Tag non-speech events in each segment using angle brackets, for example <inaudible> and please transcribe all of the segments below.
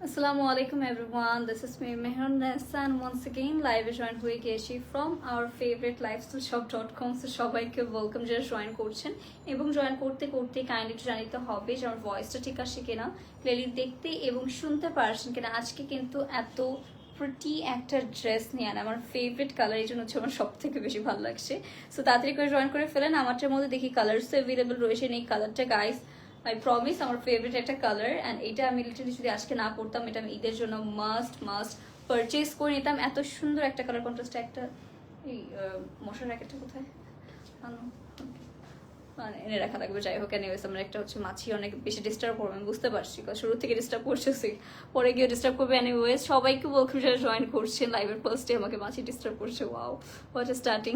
Assalamu alaikum, everyone. This is me, Mehrun Nessa and once again, live A join হয়ে গিয়েছি from our favorite lifestyleshop.com so, সবাইকে welcome যারা join করছেন এবং join করতে করতে কাইন্ডলি একটু জানিতে হবে যে আমার ভয়েসটা ঠিক আসে কিনা ক্লিয়ারলি দেখতে এবং শুনতে পারছেন কিনা। আজকে কিন্তু এত প্রিটি একটা ড্রেস নিয়ে আনে। আমার ফেভারিট কালার এই জন্য হচ্ছে আমার সব থেকে বেশি ভালো লাগছে। সো তাড়াতাড়ি করে জয়েন করে ফেলেন। আমারটার মধ্যে দেখি কালার্স অ্যাভেলেবল রয়েছে। এই কালারটা গাইস আই প্রমিস আমার ফেভারিট একটা কালার অ্যান্ড এটা আমি লিটারি যদি আজকে না পড়তাম এটা আমি ঈদের জন্য মাস্ট মাস্ট পারচেস করে নিতাম। এত সুন্দর একটা কালার কন্ট্রাস্ট একটা এই মশার র্যাকেটটা কোথায়? আনো এনে রাখা লাগবে যাই হোক এনিওয়েজ আমার একটা হচ্ছে মাছি অনেক বেশি ডিস্টার্ব করবে, আমি বুঝতে পারছি। শুরু থেকে ডিস্টার্ব করতেছি, পরে গিয়ে ডিস্টার্ব করবে এনিওয়েজ সবাইকে ওয়েলকাম যারা জয়েন করছেন লাইভের ফার্স্টে আমাকে মাছি ডিস্টার্ব করছে। ওয়াও হোয়াট স্টার্টিং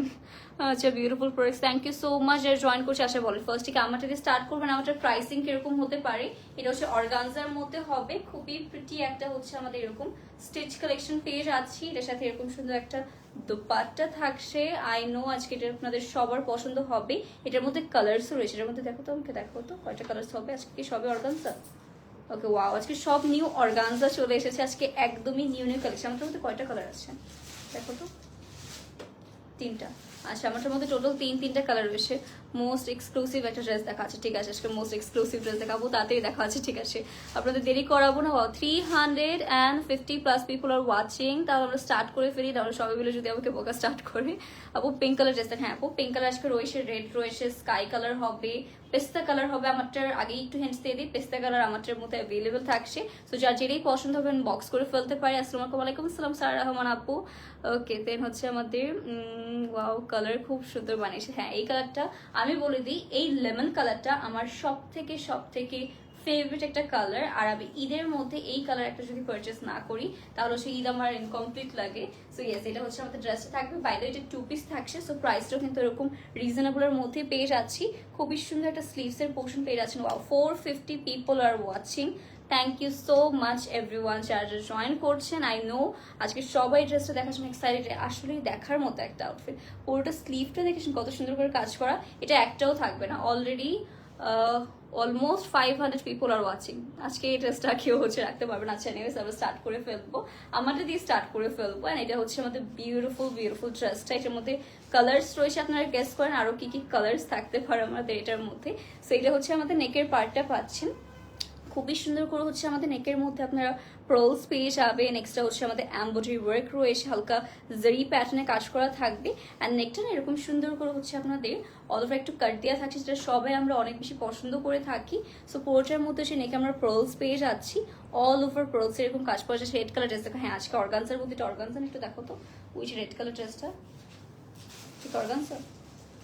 আচ্ছা beautiful products thank you so much যারা জয়েন করছে, আশা বলে ফার্স্ট থেকে আমারটা দিয়ে স্টার্ট করবেন। আমাদের প্রাইসিং কীরকম হতে পারে, এটা হচ্ছে অর্গানজার মধ্যে হবে। খুবই প্রিটি একটা হচ্ছে আমাদের এরকম স্টিচ কালেকশন পেয়ে যাচ্ছি। এটার সাথে এরকম সুন্দর একটা দোপাট্টা থাকছে আই নো আজকে এটা আপনাদের সবার পছন্দ হবে। এটার মধ্যে কালার্সও রয়েছে। এটার মধ্যে দেখো তো, আমাকে দেখো তো, কয়টা কালার্স হবে? আজকে সবে অর্গানসা ওকে ওয়াও আজকে সব নিউ অর্গানজা চলে এসেছে। আজকে একদমই নিউ নিউ কালেকশন আমাদের মধ্যে কয়টা কালার আছে? দেখো তো। তিনটা। আচ্ছা আমার মধ্যে টোটাল তিন, তিনটা কালার রয়েছে। মোস্ট এক্সক্লুসিভ একটা ড্রেস দেখা আছে ঠিক আছে? আজকে মোস্ট এক্সক্লুসিভ ড্রেস দেখাবো, তাতেই দেখা আছে ঠিক আছে? আপনাদের দেরি করাবো না three hundred and fifty plus people are watching তাহলে আমরা স্টার্ট করে ফেলি, তাহলে সবাই মিলে যদি আমাকে বোকা স্টার্ট করে। আপু পিঙ্ক কালার ড্রেস হ্যাঁ আপু পিঙ্ক কালার আজকে রয়েছে রেড রয়েছে স্কাই কালার হবে পেস্তা কালার হবে আমারটার, আগেই একটু হেন্টস দিয়ে দিই, পেস্তা কালার আমারটার মধ্যে অ্যাভেলেবেল থাকছে। সো যার যেটাই পছন্দ হবে বক্স করে ফেলতে পারি। আসসালামু আলাইকুম। আসসালাম সারা রহমান আপু। ওকে দেন হচ্ছে আমাদের ওয়াও কালার খুব সুন্দর বানিয়েছে। হ্যাঁ এই কালারটা আমি বলে দিই, এই লেমন কালারটা আমার সব থেকে সব থেকে ফেভারিট একটা কালার আর আমি ঈদের মধ্যে এই কালার একটা যদি পারচেস না করি, তাহলে হচ্ছে ঈদ আমার ইনকমপ্লিট লাগে। সো ইয়েস এটা হচ্ছে আমাদের ড্রেসটা থাকবে। বাইরে এটা টু পিস থাকছে সো প্রাইসটাও কিন্তু এরকম রিজনেবলের মধ্যে পেয়ে যাচ্ছি। খুবই সুন্দর একটা স্লিভসের পোর্শন পেয়ে যাচ্ছেন wow four fifty people are watching thank you so much every everyone যারা জয়েন করছেন। আই নো আজকে সবাই ড্রেসটা দেখার জন্য এক্সাইটেড আসলেই দেখার মতো একটা আউটফিট পুরোটা স্লিভটা দেখেছেন কত সুন্দর করে কাজ করা। এটা একটাও থাকবে না। Already almost five hundred people are watching আজকে এই ড্রেসটা কেউ হচ্ছে রাখতে পারবে না। আচ্ছা নিউজ আমরা স্টার্ট করে ফেলব। আমাদের দিয়ে স্টার্ট করে ফেলব অ্যান্ড এটা হচ্ছে আমাদের বিউটিফুল বিউটিফুল ড্রেসটা এটার মধ্যে কালার্স রয়েছে, আপনারা গেস করেন আরও কী কী কালার্স থাকতে পারে আমাদের এটার মধ্যে। সো এটা হচ্ছে আমাদের নেকের পার্টটা পাচ্ছেন। খুবই সুন্দর করে হচ্ছে আমাদের নেকের মধ্যে আপনারা প্রোলস পেয়ে যাবে নেক্সটটা হচ্ছে আমাদের অ্যাম্বয়ডারি ওয়ার্ক রয়েছে, হালকা জারি প্যাটার্নে কাজ করা থাকবে। অ্যান্ড নেকটা না এরকম সুন্দর করে হচ্ছে আপনাদের অল একটু কাট দেওয়া থাকছে, যেটা সবাই আমরা অনেক বেশি পছন্দ করে থাকি। সো পুরোটার মধ্যে সে নেকে আমরা প্রোলস পেয়ে যাচ্ছি। অল ওভার প্রোলস এরকম কাজ করা যাচ্ছে রেড কালার ড্রেস দেখো হ্যাঁ আজকে অর্গানসার মধ্যে অর্গানসার একটু দেখো তো, ওই যে রেড কালার ড্রেসটা অর্গানসার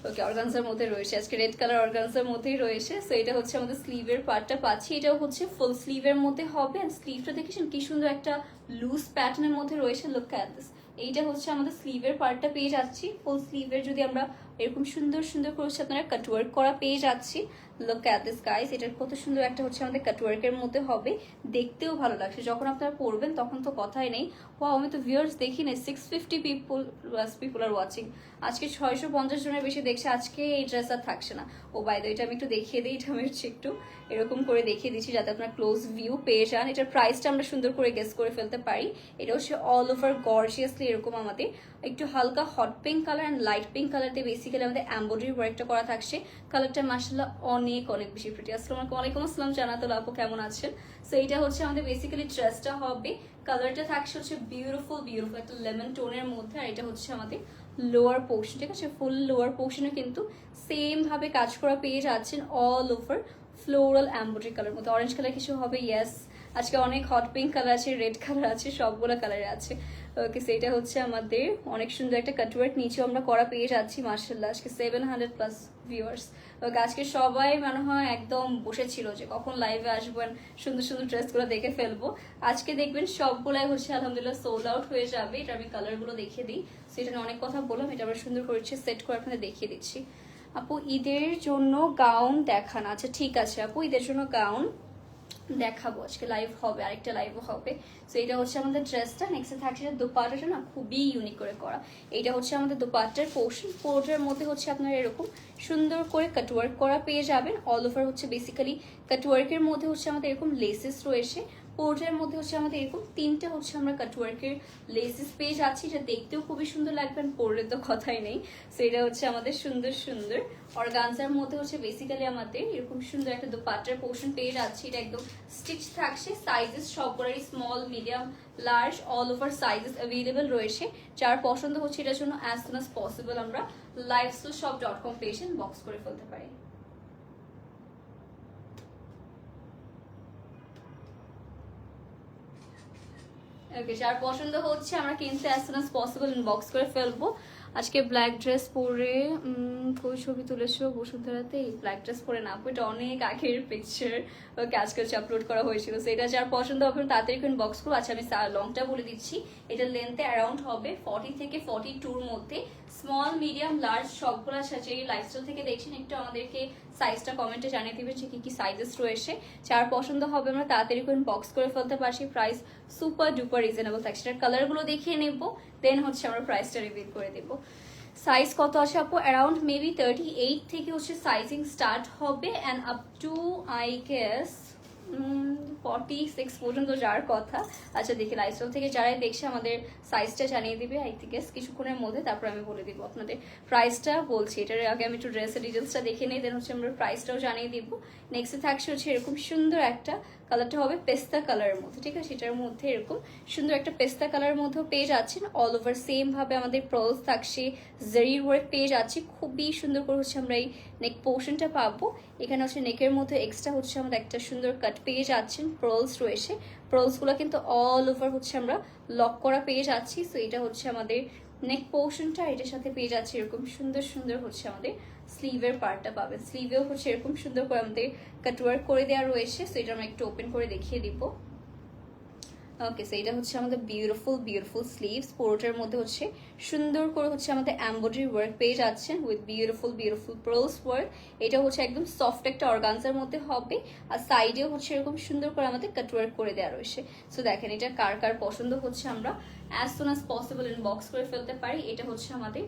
ওকে অর্গানসার মধ্যে রয়েছে। আজকে রেড কালার অর্গানসার মধ্যেই রয়েছে। সো এটা হচ্ছে আমাদের স্লিভের পার্টটা পাচ্ছি। এটা হচ্ছে ফুল স্লিভের মধ্যে হবে। অ্যান্ড স্লিভটা দেখেছেন কি সুন্দর একটা লুজ প্যাটার্নের মধ্যে রয়েছে। লুক অ্যাট দিস এইটা হচ্ছে আমাদের স্লিভের পার্টটা পেয়ে যাচ্ছি। ফুল স্লিভের যদি আমরা এরকম সুন্দর সুন্দর করে হচ্ছে আপনারা কাটওয়ার্ক করা পেয়ে যাচ্ছি। লুক অ্যাট দিস গাইস এটার কত সুন্দর একটা হচ্ছে আমাদের কাটওয়ার্কের মধ্যে হবে। দেখতেও ভালো লাগছে। যখন আপনারা পড়বেন, তখন তো কথাই নেই। ও আমি তো ভিউয়ার্স দেখি না six fifty people people are watching আজকে ছয়শো পঞ্চাশ জনের বেশি দেখছে। আজকে এই ড্রেস আর থাকছে না। ও বাইদ এটা আমি একটু দেখিয়ে দিই। এটা আমি হচ্ছে একটু এরকম করে দেখিয়ে দিচ্ছি যাতে আপনার ক্লোজ ভিউ পেয়ে যান। এটার প্রাইসটা আমরা সুন্দর করে গেস করে ফেলতে পারি। এটা হচ্ছে অল ওভার গর্জিয়াসলি এরকম আমাদের। একটু হালকা hot pink colour and light pink colour দিয়ে বেসিক্যালি আমাদের এম্ব্রয়ডারি ওয়ার্কটা করা থাকছে। কালারটা মাসাল্লাহ অনেক অনেক বেশি প্রিটি আসসালাম ওয়ালাইকুম আসসালাম জানাতুল আপু, কেমন আছেন? সো এটা হচ্ছে আমাদের বেসিক্যালি ড্রেসটা হবে। কালারটা থাকছে হচ্ছে বিউটিফুল বিউটিফুল একটা লেমন টোনের মধ্যে। আর এটা হচ্ছে আমাদের লোয়ার পোর্শন ঠিক আছে? ফুল লোয়ার পোর্শনে কিন্তু সেম ভাবে কাজ করা পেয়ে যাচ্ছেন all over floral embroidery colour মধ্যে। অরেঞ্জ কালার কিছু হবে ইয়েস আজকে অনেক হট পিঙ্ক কালার আছে রেড কালার আছে, সবগুলো কালারে আছে। ওকে সেইটা হচ্ছে আমাদের অনেক সুন্দর একটা কাটওয়ার্ক নিচেও আমরা করা পেয়ে যাচ্ছি মার্শাল্লাহ আজকে seven hundred plus viewers okay আজকে সবাই মনে হয় একদম বসেছিল যে কখন লাইভে আসবেন সুন্দর সুন্দর ড্রেসগুলো দেখে ফেলব। আজকে দেখবেন সবগুলাই হচ্ছে আলহামদুলিল্লাহ সোল্ড আউট হয়ে যাবে। এটা আমি কালারগুলো দেখিয়ে দিই। সেটা অনেক কথা বললাম, এটা আমরা সুন্দর করেছি সেট করে আপনাদের দেখিয়ে দিচ্ছি। আপু, ঈদের জন্য গাউন দেখান। আচ্ছা ঠিক আছে। আপু, ঈদের জন্য গাউন দেখাবো, আজকে লাইভ হবে, আরেকটা লাইভও হবে। সো এটা হচ্ছে আমাদের ড্রেসটা নেক্সটে থাকছে যে দোপাটাটা না খুবই ইউনিক করে করা। এটা হচ্ছে আমাদের দোপাটার পোর্শন পোর্টার মধ্যে হচ্ছে আপনারা এরকম সুন্দর করে কাটওয়ার্ক করা পেয়ে যাবেন। অল ওভার হচ্ছে বেসিক্যালি কাটওয়ার্কের মধ্যে হচ্ছে আমাদের এরকম লেসেস রয়েছে। পোর্টের মধ্যে হচ্ছে আমাদের এরকম তিনটা হচ্ছে আমরা কাটওয়ার্কের লেসিস পেজ যাচ্ছি এটা দেখতেও খুবই সুন্দর লাগবে পরলে তো কথাই নেই। সো এটা হচ্ছে আমাদের সুন্দর সুন্দর অর্গানজার মধ্যে হচ্ছে বেসিক্যালি আমাদের এরকম সুন্দর একটা দুপাট্টার পোর্শন পেজ আছে এটা একদম স্টিচ থাকছে sizes সবগুলোরই small medium large all over sizes available রয়েছে। যার পছন্দ হচ্ছে এটার জন্য অ্যাজ সুন অ্যাজ পসিবল আমরা লাইফস্টাইল শপ ডট কম পেজে বক্স করে ফেলতে পারি। ওকে যার পছন্দ হচ্ছে আমরা কিনতে as soon as possible inbox করে ফেলব। আজকে ব্ল্যাক ড্রেস পরে কই ছবি তুলেছো বসুন্ধরাতে ব্ল্যাক ড্রেস পরে না, এটা অনেক আগের পিকচার ওকে আজকে হচ্ছে আপলোড করা হয়েছিল। সেটা যার পছন্দ হবে তাড়াতাড়ি বক্স করব আচ্ছা আমি লংটা বলে দিচ্ছি। এটা লেন্থে অ্যারাউন্ড হবে ফর্টি থেকে ফর্টি টুর মধ্যে। স্মল মিডিয়াম লার্জ সবগুলো সাথে এই লাইফস্টাইল থেকে দেখছেন, একটু আমাদেরকে সাইজটা কমেন্টে জানিয়ে দিবেন যে কী কী সাইজেস রয়েছে। যার পছন্দ হবে আমরা তাড়াতাড়ি বক্স করে ফেলতে পারছি। প্রাইস সুপার ডুপার রিজনেবল থাকছে। এটার কালারগুলো দেখিয়ে নেব দেন হচ্ছে আমরা প্রাইসটা রিভিল করে দেবো। সাইজ কত আছে আপু? অ্যারাউন্ড মেবি থার্টি এইট থেকে হচ্ছে সাইজিং স্টার্ট হবে and up to I guess forty six পর্যন্ত যার কথা। আচ্ছা দেখি লাইফস্টাইল থেকে যারাই দেখছে আমাদের সাইজটা জানিয়ে দিবে আই গেস কিছুক্ষণের মধ্যে তারপর আমি বলে দিব আপনাদের প্রাইসটা বলছি। এটার আগে আমি একটু ড্রেসের ডিটেলসটা দেখে নিই দেন হচ্ছে আমরা প্রাইসটাও জানিয়ে দিব। নেক্সটে থাকছে হচ্ছে এরকম সুন্দর একটা কালারটা হবে পেস্তা কালারের মধ্যে, ঠিক আছে? এটার মধ্যে এরকম সুন্দর একটা পেস্তা কালারের মধ্যেও পেয়ে যাচ্ছেন। অল ওভার সেম ভাবে আমাদের প্রলস থাকছে জারির ওয়ার্ক পেয়ে যাচ্ছি। খুবই সুন্দর করে হচ্ছে আমরা এই নেক পোর্শনটা পাবো। এখানে হচ্ছে নেকের মধ্যে এক্সট্রা হচ্ছে আমাদের একটা সুন্দর কাট পেয়ে যাচ্ছেন প্রলস রয়েছে। প্রলসগুলো কিন্তু অল ওভার হচ্ছে আমরা লক করা পেয়ে যাচ্ছি। সো এটা হচ্ছে আমাদের নেক পোর্শনটা এটার সাথে পেয়ে যাচ্ছে এরকম সুন্দর সুন্দর হচ্ছে আমাদের স্লিভের পার্টটা পাবেন। স্লিভেও হচ্ছে এরকম সুন্দর করে আমাদের কাটওয়ার্ক করে দেওয়া রয়েছে সো এটা আমরা একটু ওপেন করে দেখিয়ে দিব। ওকে সো এটা হচ্ছে আমাদের বিউটিফুল বিউটিফুল স্লিভস পুরোটার মধ্যে হচ্ছে সুন্দর করে হচ্ছে আমাদের এমব্রয়ডারি ওয়ার্ক পেয়ে যাচ্ছেন with beautiful beautiful pearls work এটা হচ্ছে একদম সফট একটা অর্গানজার মধ্যে হবে আর সাইডেও হচ্ছে এরকম সুন্দর করে আমাদের কাটওয়ার্ক করে দেওয়া রয়েছে। সো দেখেন এটা কার কার পছন্দ হচ্ছে আমরা as soon as possible inbox করে ফেলতে পারি। এটা হচ্ছে আমাদের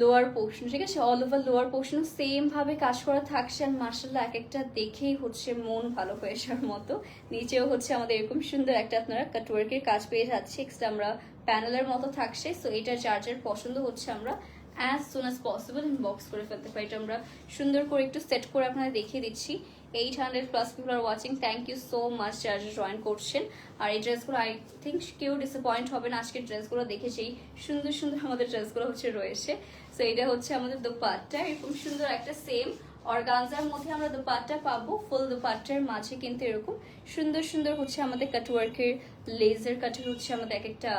লোয়ার পোর্শন ঠিক আছে? অল ওভার লোয়ার পোর্শন সেমভাবে কাজ করা থাকছে আর মার্শাল্লাহ এক একটা দেখেই হচ্ছে মন ভালো হয়ে আসার মতো। নিচেও হচ্ছে আমাদের এরকম সুন্দর একটা আপনারা কাটওয়ার্কের কাজ পেয়ে যাচ্ছে। এক্সট্রা আমরা প্যানেলের মতো থাকছে সো এটা চার্জার পছন্দ হচ্ছে আমরা as soon as possible box করে ফেলতে পারি। এটা আমরা সুন্দর করে একটু সেট করে আপনারা দেখিয়ে দিচ্ছি। Eight hundred plus people are watching thank you so much চার্জে জয়েন করছেন। আর এই ড্রেসগুলো আই থিঙ্ক কেউ ডিসঅ্যাপয়েন্ট না আজকের ড্রেসগুলো দেখে সেই সুন্দর সুন্দর আমাদের ড্রেসগুলো হচ্ছে রয়েছে। সো এটা হচ্ছে আমাদের দোপাট্টা। এরকম সুন্দর একটা সেম অর্গানজার মধ্যে আমরা দোপাট্টা পাবো। ফুল দোপাট্টার মাঝে কিন্তু এরকম সুন্দর সুন্দর হচ্ছে আমাদের কাটওয়ার্কের লেজার কাটের হচ্ছে আমাদের এক একটা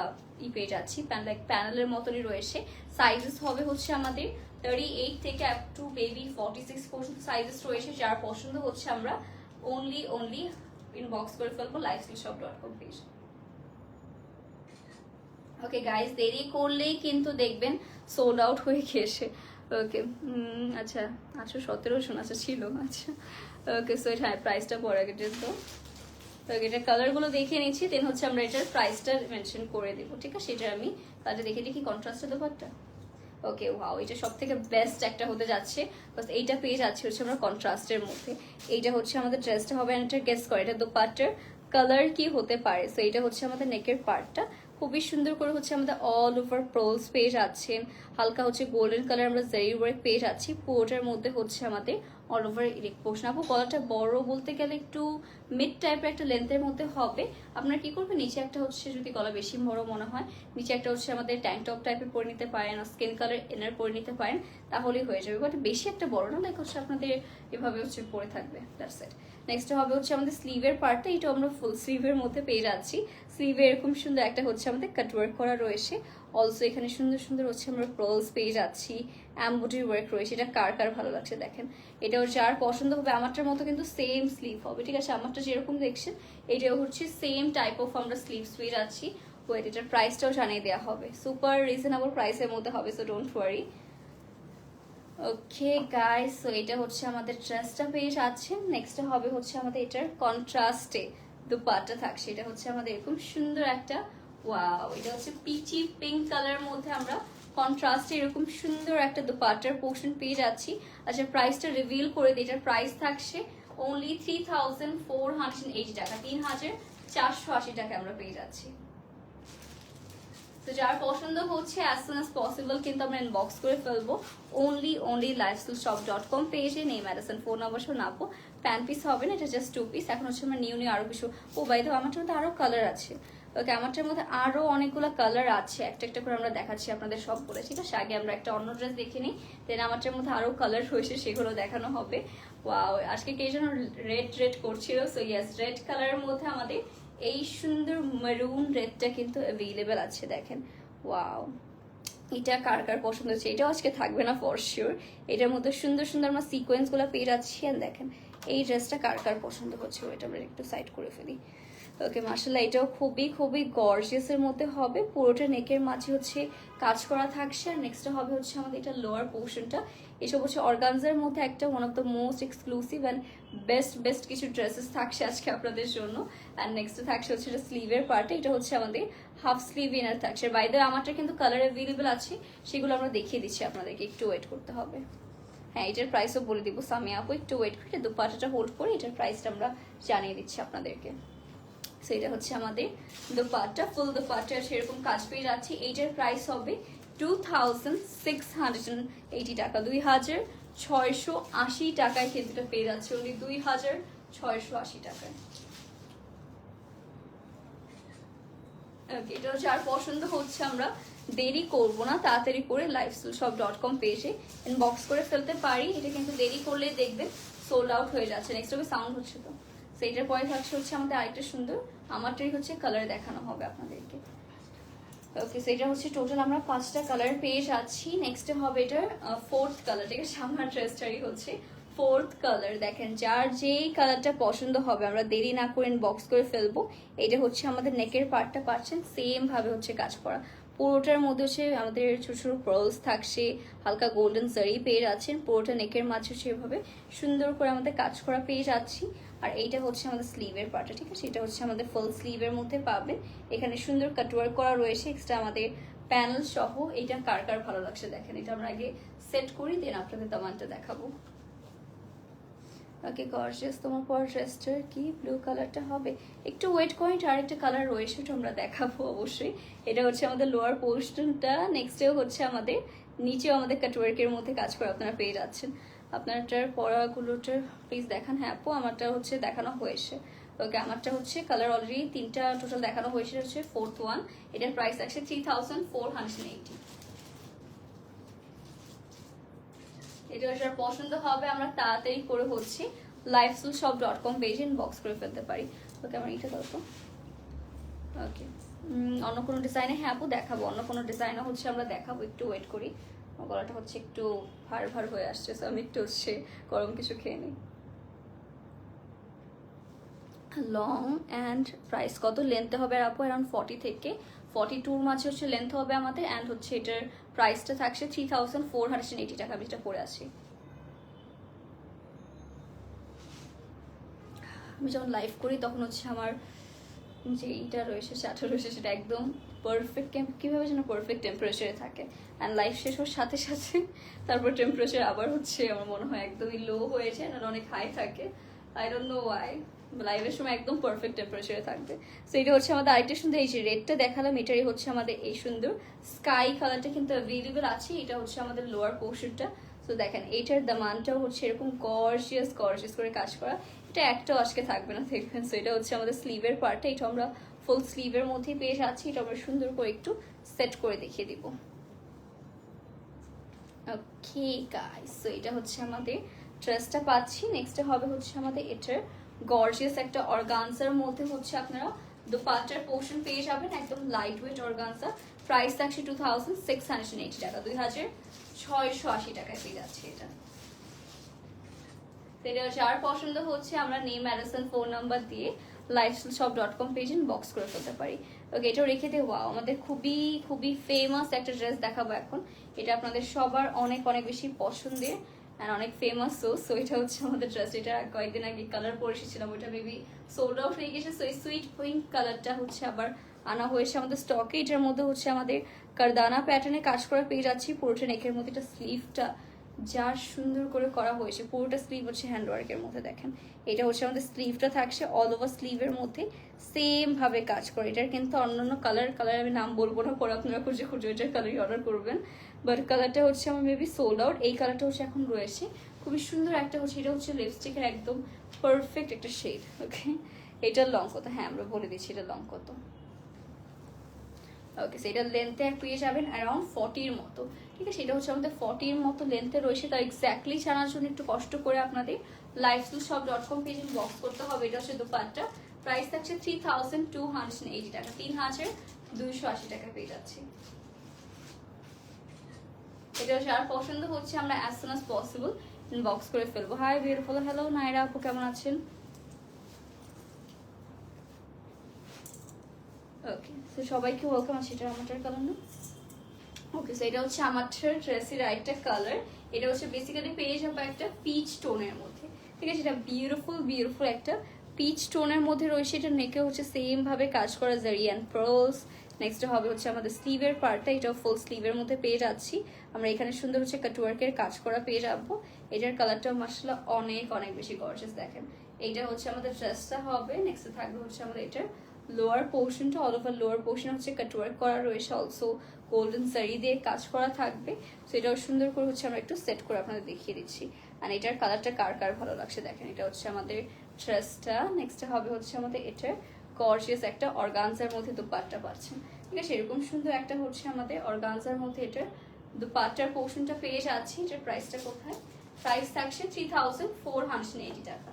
ই পেয়ে যাচ্ছি। লাইক প্যানেলের মতনই রয়েছে। সাইজেস হবে হচ্ছে আমাদের থার্টি এইট থেকে up to baby forty six পর্যন্ত সাইজেস রয়েছে, যার পছন্দ হচ্ছে আমরা অনলি অনলি ইনবক্স করে ফেলব lifestyle shop dot com page okay guys দেরি করলেই কিন্তু দেখবেন সোল্ড আউট হয়ে গিয়েছে ওকে আচ্ছা আটশো সতেরো শোনা আচ্ছা ছিল আচ্ছা। ওকে সো হ্যাঁ প্রাইসটা পরে আগে তো তো এটার কালারগুলো দেখে নিচ্ছি দেন হচ্ছে আমরা এটার প্রাইসটা মেনশন করে দেবো, ঠিক আছে? এটা আমি কালারটা দেখে দেখি কন্ট্রাস্টে দেবো একটা ওকে ওয়াও এটা সব থেকে বেস্ট একটা হতে যাচ্ছে। বাস এইটা পেয়ে যাচ্ছে হচ্ছে আমরা কন্ট্রাস্টের মধ্যে। এইটা হচ্ছে আমাদের ড্রেসটা হবে এটা গেস করে, এটা দোপাট্টার কালার কি হতে পারে? সো এটা হচ্ছে আমাদের নেকের পার্টটা খুবই সুন্দর করে হচ্ছে আমাদের অল ওভার প্রোলস পেয়ে যাচ্ছেন হালকা হচ্ছে গোল্ডেন কালার আমরা জারি ওয়ার্ক পেয়ে যাচ্ছি। পুরোটার মধ্যে হচ্ছে আমাদের অল ওভার ইলেক পোর্শন আপু, গলাটা বড় বলতে গেলে একটু মিড টাইপের একটা লেন্থের মধ্যে হবে। আপনারা কি করবেন? নিচে একটা হচ্ছে যদি গলা বেশি বড় মনে হয়, নিচে একটা হচ্ছে আমাদের ট্যাঙ্ক টপ টাইপের পরে নিতে পারেন স্কিন কালার এনার পরে নিতে পারেন, তাহলেই হয়ে যাবে। বাট বেশি একটা বড় না লাইক হচ্ছে আপনাদের এভাবে হচ্ছে পরে থাকবে। দ্যাটস ইট নেক্সট হবে হচ্ছে আমাদের স্লিভের পার্টটা এটা আমরা ফুল স্লিভের মধ্যে পেয়ে যাচ্ছি। স্লিভে এরকম সুন্দর একটা হচ্ছে আমাদের কাটওয়ার্ক করা রয়েছে। অলসো এখানে সুন্দর সুন্দর হচ্ছে আমরা প্রলস পেয়ে যাচ্ছি অ্যাম্বোডারি ওয়ার্ক রয়েছে। এটা কার কার ভালো লাগছে দেখেন? এটাও যার পছন্দ হবে, আমারটার মতো কিন্তু সেম স্লিভ হবে। ঠিক আছে, আমারটা যেরকম দেখছেন, এটাও হচ্ছে সেম টাইপ অফ আমরা স্লিভস পেয়ে যাচ্ছি। ওয়েট এটার প্রাইসটাও জানিয়ে দেওয়া হবে। সুপার রিজনেবল প্রাইসের মধ্যে হবে so don't worry okay guys so এটা হচ্ছে আমাদের ড্রেসটা পেজ আছে। নেক্সট হবে হচ্ছে আমাদের এটার কন্ট্রাস্টে দুপাট্টা থাকছে। এটা হচ্ছে আমাদের এরকম সুন্দর একটা ওয়াও এটা হচ্ছে পিচি পিঙ্ক কালারের মধ্যে আমরা কন্ট্রাস্টে এরকম সুন্দর একটা দুপাট্টার পোর্শন পেয়ে যাচ্ছি। আচ্ছা প্রাইসটা রিভিল করে দিই। এটার প্রাইস থাকছে only three thousand four hundred eighty টাকা। তিন হাজার চারশো আশি টাকা আমরা পেয়ে যাচ্ছি। তো যার পছন্দ হচ্ছে অ্যাজ সুন অ্যাজ পসিবল কিন্তু আমরা ইনবক্স করে ফেলব। Only only lifestyle shop dot com পেজে নেই ম্যাডিসন ফোন সহ নাপো। প্যান পিস হবে না, এটা জাস্ট টু পিস এখন হচ্ছে আমরা নিউ নিউ আরও কিছু। ও বাই তো আমারটার মধ্যে আরও কালার আছে। ওকে আমারটার মধ্যে আরও অনেকগুলো কালার আছে। একটা একটা করে আমরা দেখাচ্ছি আপনাদের সব বলে ঠিক আছে? আগে আমরা একটা অন্য ড্রেস দেখে নিই দেন আমারটার মধ্যে আরও কালার রয়েছে, সেগুলো দেখানো হবে। আজকে কে যেন রেড রেড করছিল। সো ইয়েস রেড কালারের মধ্যে আমাদের এই সুন্দর মেরুন রেডটা কিন্তু অ্যাভেলেবেল আছে, দেখেন। ওয়াও এটা কার কার পছন্দ হচ্ছে? এটাও আজকে থাকবে না ফর শিওর এটার মধ্যে সুন্দর সুন্দর আমরা সিকোয়েন্সগুলো পেয়ে যাচ্ছি। আর দেখেন, এই ড্রেসটা কার কার পছন্দ হচ্ছে? এটা আমরা একটু সাইড করে ফেলি। ওকে মার্শাল্লাহ এটাও খুবই খুবই গর্জিয়াসের মধ্যে হবে। পুরোটা নেকের মাঝে হচ্ছে কাজ করা থাকছে। আর নেক্সটটা হবে হচ্ছে আমাদের এটা লোয়ার পোর্শনটা এসব হচ্ছে অর্গানজার মধ্যে একটা one of the most exclusive and best best কিছু ড্রেসেস থাকছে আজকে আপনাদের জন্য। অ্যান্ড নেক্সট থাকছে হচ্ছে এটা স্লিভের পার্টে এটা হচ্ছে আমাদের হাফ স্লিভ ইনার থাকছে। বাইরে আমারটা কিন্তু কালার অ্যাভেলেবেল আছে, সেগুলো আমরা দেখিয়ে দিচ্ছি আপনাদেরকে, একটু ওয়েট করতে হবে। হ্যাঁ এটার প্রাইসও বলে দিব। সামি আপু, একটু ওয়েট করে দুপাটাটা হোল্ড করে এটার প্রাইসটা আমরা জানিয়ে দিচ্ছি আপনাদেরকে। সো এটা হচ্ছে আমাদের দোপাট্টা ফুল দোপাট্টা সেরকম কাজ পেয়ে যাচ্ছি। এইটার প্রাইস হবে two thousand six hundred eighty টাকা। দুই হাজার ছয়শো আশি টাকায় কিন্তু পেয়ে যাচ্ছে। উনি দুই হাজার ছয়শো আশি টাকায়। ওকে এটা যার পছন্দ হচ্ছে আমরা। দেরি করব না, তাড়াতাড়ি করে লাইফস্টাইল শপ ডট কম পেজে ইনবক্স করে ফেলতে পারি। এটা কিন্তু দেরি করলে দেখবেন সোল্ড আউট হয়ে যাচ্ছে। নেক্সট হবে সাউন্ড হচ্ছে তো। সেইটার পরে থাকছে হচ্ছে আমাদের আরেকটা সুন্দর। আমারটাই হচ্ছে কালার দেখানো হবে আপনাদেরকে। ওকে সেটা হচ্ছে টোটাল আমরা পাঁচটা কালার পেয়ে যাচ্ছি। নেক্সটে হবে এটার ফোর্থ কালার ঠিক আছে আমার ড্রেসটারই হচ্ছে। ফোর্থ কালার দেখেন, যার যেই কালারটা পছন্দ হবে, আমরা দেরি না করে বক্স করে ফেলব। এটা হচ্ছে আমাদের নেকের পার্টটা পাচ্ছেন? সেম ভাবে হচ্ছে কাজ করা। পুরোটার মধ্যে হচ্ছে আমাদের ছোট ছোট পার্লস থাকছে, হালকা গোল্ডেন জারি পেয়ে যাচ্ছেন পুরোটা নেকের মাঝে সেভাবে সুন্দর করে আমাদের কাজ করা পেয়ে যাচ্ছি। আর এইটা হচ্ছে আমাদের স্লিভের পার্টটা ঠিক আছে? এটা হচ্ছে আমাদের ফুল স্লিভের মধ্যে পাবেন। এখানে সুন্দর কাটওয়ার্ক করা রয়েছে এক্সট্রা আমাদের প্যানেল সহ। এটা কার কার ভালো লাগছে দেখেন? এটা আমরা আগে সেট করি দেন আপনাদের দামানটা দেখাবো। ওকে গর্জিয়াস তোমার পর ড্রেসটার কি? ব্লু কালারটা হবে। একটু ওয়েট পয়েন্ট আর একটা কালার রয়েছে আমরা দেখাবো অবশ্যই। এটা হচ্ছে আমাদের লোয়ার পোর্শনটা নেক্সটেও হচ্ছে আমাদের, নিচেও আমাদের কাটওয়ার্কের মধ্যে কাজ করে আপনারা পেয়ে যাচ্ছেন। আপনারটার পড়াগুলোটার প্লিজ দেখান। হ্যাঁ আপু, আমারটা হচ্ছে দেখানো হয়েছে। ওকে আমারটা হচ্ছে কালার অলরেডি তিনটা টোটাল দেখানো হয়েছে। হচ্ছে ফোর্থ ওয়ান এটার প্রাইস আছে three thousand four hundred eighty এটা যার পছন্দ হবে, আমরা তাড়াতাড়ি করে হচ্ছে। লাইফস্টাইল শপ ডট কম পেজে ইনবক্স করে ফেলতে পারি। ওকে আমার এটা দাও ওকে অন্য কোনো ডিজাইনে হ্যাঁ আপু, দেখাবো। অন্য কোনো ডিজাইনও হচ্ছে আমরা দেখাবো। একটু ওয়েট করি। গলাটা হচ্ছে একটু ভার ভার হয়ে আসছে সো আমি একটু হচ্ছে গরম কিছু খেয়ে নিই। লং অ্যান্ড প্রাইস কত লেন্থে হবে আর আপু? অ্যারাউন্ড ফর্টি থেকে। ফর্টি টুর মাঝে হচ্ছে লেন্থ হবে আমাদের অ্যান্ড হচ্ছে এটার প্রাইসটা থাকছে three thousand four hundred eighty টাকা, আমি যেটা পরে আছি। আমি যখন লাইভ করি, তখন হচ্ছে আমার যে এইটা রয়েছে চাটা রয়েছে, সেটা একদম পারফেক্ট কীভাবে যেন পারফেক্ট টেম্পারেচারে থাকে। অ্যান্ড লাইফ শেষ হওয়ার সাথে সাথে তারপর টেম্পারেচার আবার হচ্ছে, আমার মনে হয় একদমই লো হয়ে যায় না অনেক হাই থাকে। আই ডোন্ট নো ওয়াই লাইভের সময় একদম পারফেক্ট টেম্পারেচারে থাকবে। সো এটা হচ্ছে আমাদের আরেকটা সুন্দর, এই যে রেডটা দেখালাম, এটাই হচ্ছে আমাদের এই সুন্দর স্কাই কালারটা কিন্তু অ্যাভেলেবেল আছে, এটা হচ্ছে আমাদের লোয়ার পোর্শনটা তো দেখেন, এইটার দামানটাও হচ্ছে এরকম গর্জিয়াস গর্জিয়াস করে কাজ করা। এটা একটাও আজকে থাকবে না, দেখবেন। সো এটা হচ্ছে আমাদের স্লিভের পার্টটা এটা আমরা ফুল স্লিভের মধ্যেই পেয়ে যাচ্ছি, এটা আমরা সুন্দর করে একটু সেট করে দেখিয়ে দিব। ওকে গাইস সো এটা হচ্ছে আমাদের ড্রেসটা পাচ্ছি। নেক্সটে হবে হচ্ছে আমাদের এটার গর্জিয়াস একটা অর্গানসার মধ্যে হচ্ছে আপনারা দুপাট্টার পোর্শন পেয়ে যাবেন, একদম লাইট ওয়েট অর্গানসা প্রাইস থাকছে two thousand six hundred eighty টাকা। দুই হাজার ছয়শো আশি টাকায় পেয়ে যাচ্ছে এটা। সেটা যার পছন্দ হচ্ছে, আমরা নেম অ্যাড্রেস ফোন নাম্বার দিয়ে lifestyle shop dot com page box করে ফেলতে পারি। ওকে এটাও রেখে দিয়ে আমাদের খুবই খুবই ফেমাস একটা ড্রেস দেখাবো এখন। এটা আপনাদের সবার অনেক অনেক বেশি পছন্দের। অ্যান্ড অনেক ফেমাস সো সো এটা হচ্ছে আমাদের ড্রেস এটা কয়েকদিন আগে কালার পরে এসেছিলাম, ওটা মেবি সোল্ড আউট হয়ে গেছে সো এই সুইট পিঙ্ক কালারটা হচ্ছে আবার আনা হয়েছে আমাদের স্টকে এটার মধ্যে হচ্ছে আমাদের কারদানা প্যাটার্নে কাজ করা পেয়ে যাচ্ছি, পুরোটা নেকের মধ্যে, এটা স্লিভটা যা সুন্দর করে করা হয়েছে, পুরোটা স্লিভ হচ্ছে হ্যান্ড ওয়ার্কের মধ্যে, দেখেন। এটা হচ্ছে আমাদের স্লিভটা থাকছে অল ওভার স্লিভের মধ্যে সেমভাবে কাজ করে। এটার কিন্তু অন্যান্য কালার কালার আমি নাম বলব না, পরে আপনারা খুঁজে খুঁজে এটার কালারই অর্ডার করবেন। বাট কালারটা হচ্ছে আমার মেবি সোল্ড আউট এই কালারটা হচ্ছে এখন রয়েছে। খুবই সুন্দর একটা হচ্ছে, এটা হচ্ছে লিপস্টিকের একদম পারফেক্ট একটা শেড ওকে এটার লং কত? হ্যাঁ আমরা বলে দিচ্ছি এটা লং কত। ওকে সেটার লেন্থে পেয়ে যাবেন অ্যারাউন্ড ফর্টির মতো। ঠিক আছে, এটা হচ্ছে আমাদের ফর্টির মতো লেন্থে রয়েছে। তার এক্স্যাক্টলি জানার জন্য একটু কষ্ট করে আপনাদের life to shop dot com পেজে বক্স করতে হবে। এটা হচ্ছে দোপাট্টা। প্রাইস থাকছে three thousand two hundred eighty টাকা। তিন হাজার দুইশো আশি টাকা পেয়ে যাচ্ছি। এটা যার পছন্দ হচ্ছে আমরা as soon as possible box করে ফেলব। হাই বিউটিফুল হ্যালো নাইরা আপু কেমন আছেন? ওকে তো সবাইকে ওয়েলকাম আছে, এটা আমারটার কালার না? ওকে সো এটা হচ্ছে আমারটার ড্রেসের আরেকটা কালার এটা হচ্ছে বেসিক্যালি পেয়ে যাব একটা পিচ টোনের মধ্যে। ঠিক আছে, এটা বিউটিফুল বিউটিফুল একটা পিচ টোনের মধ্যে রয়েছে। এটা নেকে হচ্ছে সেম ভাবে কাজ করা জারি অ্যান্ড পার্লস নেক্সট হবে হচ্ছে আমাদের স্লিভের পার্টটা এটাও ফুল স্লিভের মধ্যে পেয়ে যাচ্ছি। আমরা এখানে সুন্দর হচ্ছে কাটওয়ার্কের কাজ করা পেয়ে যাব। এটার কালারটা মাসাল্লাহ অনেক অনেক বেশি গর্জেস দেখেন। এইটা হচ্ছে আমাদের ড্রেসটা হবে। নেক্সট থাকবে হচ্ছে আমাদের এটার লোয়ার পোর্শনটা অল ওভার লোয়ার পোর্শন হচ্ছে কাটওয়ার্ক করা রয়েছে। অলসো গোল্ডেন সারি দিয়ে কাজ করা থাকবে। সো এটাও সুন্দর করে হচ্ছে আমরা একটু সেট করে আপনাদের দেখিয়ে দিচ্ছি। আর এটার কালারটা কার কার ভালো লাগছে দেখেন? এটা হচ্ছে আমাদের ড্রেসটা নেক্সট হবে হচ্ছে আমাদের এটার গর্জিয়াস একটা অর্গানজার মধ্যে দুপাট্টা পাচ্ছেন। ঠিক আছে, এরকম সুন্দর একটা হচ্ছে আমাদের অর্গানজার মধ্যে এটার দুপাট্টার পোর্শনটা পেয়ে যাচ্ছি। এটার প্রাইসটা কোথায়? প্রাইস থাকছে three thousand four hundred eighty টাকা।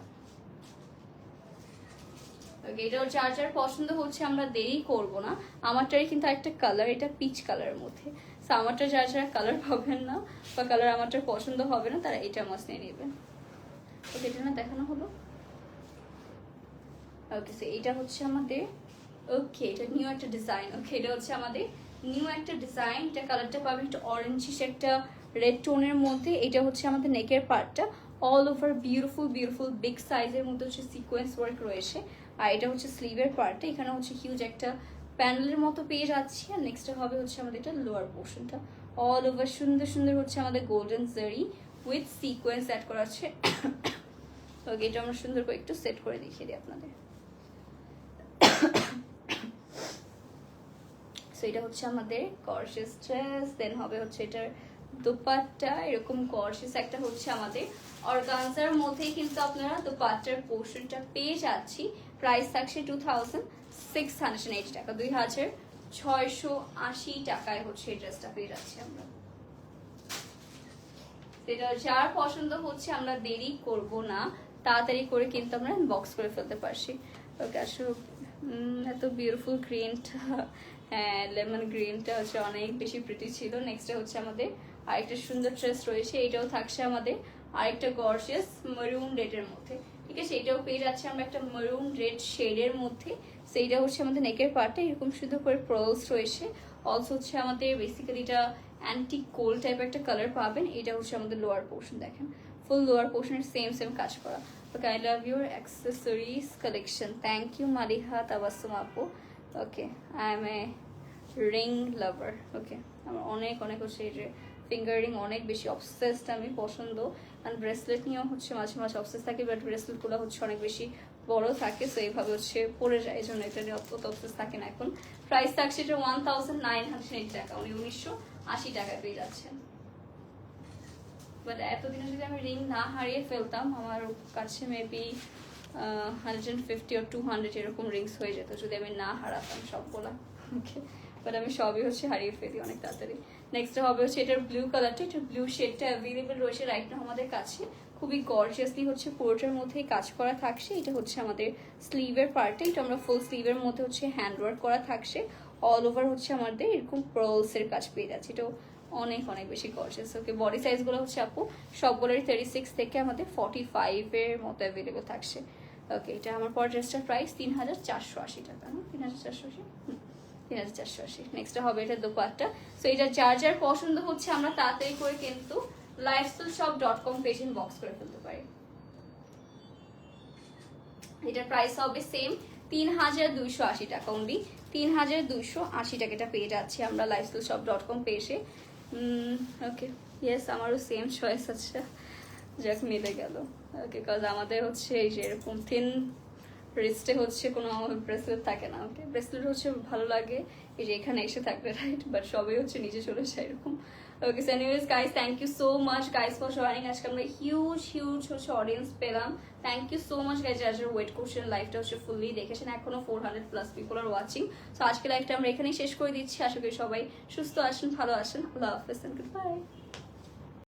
ওকে এটা যার যার পছন্দ হচ্ছে আমরা দেরি করব না। আমারটারই কিন্তু একটা কালার এটা পিচ কালারের মধ্যে। সো আমারটা যারা যারা কালার পাবেন না বা কালার আমারটার পছন্দ হবে না, তারা এটা মাস নিয়ে নেবেন। ওকে এটা না দেখানো হলো। ওকে সো এটা হচ্ছে আমাদের ওকে এটা নিউ একটা ডিজাইন ওকে এটা হচ্ছে আমাদের নিউ একটা ডিজাইন এটা কালারটা পাবেন একটু অরেঞ্জিস একটা রেড টোনের মধ্যে, এটা হচ্ছে আমাদের নেকের পার্টটা all over beautiful beautiful big সাইজের মধ্যে হচ্ছে সিকোয়েন্স ওয়ার্ক রয়েছে, আর এটা হচ্ছে স্লিভের পার্টটা এখানে হচ্ছে হিউজ একটা প্যানেলের মতো পেয়ে যাচ্ছি, আর নেক্সট হবে হচ্ছে আমাদের এটা লোয়ার পোর্শনটা অল ওভার সুন্দর সুন্দর হচ্ছে আমাদের গোল্ডেন জারি উইথ সিকোয়েন্স অ্যাড করা আছে <coughs> ওকে এটা আমরা সুন্দর করে একটু সেট করে দেখিয়ে দিই আপনাদের। সো এটা হচ্ছে আমাদের কর্সেস ড্রেস দেন হবে হচ্ছে এটার দোপাট্টা, এরকম কর্সেস একটা হচ্ছে আমাদের অর্গানজার মধ্যেই কিন্তু আপনারা দোপাট্টার পোর্শনটা পেয়ে যাচ্ছি। প্রাইস থাকছে two thousand six hundred eighty টাকা, দুই হাজার ছয়শো আশি টাকায় হচ্ছে এই ড্রেসটা পেয়ে যাচ্ছি আমরা। সেটা যার পছন্দ হচ্ছে আমরা দেরি করব না, তাড়াতাড়ি করে কিন্তু আমরা বক্স করে ফেলতে পারছি। ওকে আসলে এত বিউটিফুল গ্রিনটা লেমন গ্রিনটা হচ্ছে অনেক বেশি প্রিটি ছিল। নেক্সট হচ্ছে আমাদের আরেকটা সুন্দর ড্রেস রয়েছে। এটাও থাকছে আমাদের আরেকটা গর্জিয়াস মেরুন রেডের মধ্যে। ঠিক আছে? এটাও পেয়ে যাচ্ছে আমরা একটা মেরুন রেড শেডের মধ্যে। সেইটা হচ্ছে আমাদের নেকের পার্টে এরকম সুন্দর করে প্রলস রয়েছে। অলসো হচ্ছে আমাদের বেসিক্যালি এটা অ্যান্টি কোল টাইপ একটা কালার পাবেন। এটা হচ্ছে আমাদের লোয়ার পোর্শন দেখেন। ফুল লোয়ার পোর্শনের সেম সেম কাজ করা। Okay I love your accessories collection thank you Maliha Tabassum আপু। Okay I am a ring lover okay আমার অনেক অনেক হচ্ছে এই যে ফিঙ্গার রিং অনেক বেশি অবসেসড আমি পছন্দ। অ্যান্ড ব্রেসলেট নিয়েও হচ্ছে মাঝে মাঝে অবসেস থাকে বাট ব্রেসলেটগুলো হচ্ছে অনেক বেশি বড় থাকে তো এইভাবে হচ্ছে পড়ে যায় এই জন্য এটা নিয়ে অত অবসেস থাকে না এখন। প্রাইস থাকছে এটা ওয়ান থাউজেন্ড নাইন হান্ড্রেড টাকা, উনি উনিশশো আশি টাকায় পেয়ে যাচ্ছেন। বাট এতদিনে যদি আমি রিং না হারিয়ে ফেলতাম, আমার কাছে মেবি হান্ড্রেড অ্যান্ড ফিফটি আর টু হান্ড্রেড এরকম রিংস হয়ে যেত, যদি আমি না হারাতাম সবগুলা। ওকে বাট আমি সবই হচ্ছে হারিয়ে ফেলি অনেক তাড়াতাড়ি। নেক্সট হবে হচ্ছে এটার ব্লু কালারটা এটার ব্লু শেডটা অ্যাভেলেবেল রয়েছে রাইট না আমাদের কাছে। খুবই গর্জিয়াসলি হচ্ছে পুরোটার মধ্যেই কাজ করা থাকছে। এটা হচ্ছে আমাদের স্লিভের পার্টে এটা আমরা ফুল স্লিভের মধ্যে হচ্ছে হ্যান্ড ওয়ার্ক করা থাকছে। অল ওভার হচ্ছে আমাদের এরকম প্রলসের কাজ পেয়ে যাচ্ছে। এটাও অনেক অনেক বেশি গর্জিয়াস ওকে বডি সাইজগুলো হচ্ছে আপু, সবগুলোরই থার্টি সিক্স থেকে আমাদের ফর্টি ফাইভের মতো অ্যাভেলেবেল থাকছে। ওকে এটা আমার পর ড্রেসটার প্রাইস তিন হাজার চারশো আশি টাকা। তিন হাজার চারশো আশি? তিন হাজার চারশো আশি। নেক্সট হবে এটা দোপাট্টা। সো এটা যার যার পছন্দ হচ্ছে আমরা তাড়াতাড়ি করে কিন্তু lifestyle shop dot com page box করে ফেলতে পারি। এটার প্রাইস হবে সেম তিন হাজার দুইশো আশি টাকা অনলি তিন হাজার দুইশো আশি টাকা এটা পেয়ে যাচ্ছি আমরা লাইফস্টাইল শপ ডট কম পেজে ওকে ইয়েস আমারও সেম চয়েস আছে। যাক মিলে গেল। ওকে কজ আমাদের হচ্ছে এই যে এরকম থিন রিস্টে হচ্ছে কোনো ব্রেসলেট থাকে না ওকে ব্রেসলেট হচ্ছে ভালো লাগে, এই যে এখানে এসে থাকবে রাইট বাট সবই হচ্ছে নিচে চলে যায় এরকম। Okay so anyways guys thank you so much guys for joining আজকে আমরা হিউজ হিউজ হচ্ছে অডিয়েন্স পেলাম। Thank you so much guys যারা যারা ওয়েট করছেন লাইভটা হচ্ছে ফুললি দেখেছেন, এখনও four hundred plus people are watching so আজকে লাইভটা আমরা এখানেই শেষ করে দিচ্ছি। আশা করি সবাই সুস্থ আসেন, ভালো আসেন। আল্লাহ হাফেজ গুড বাই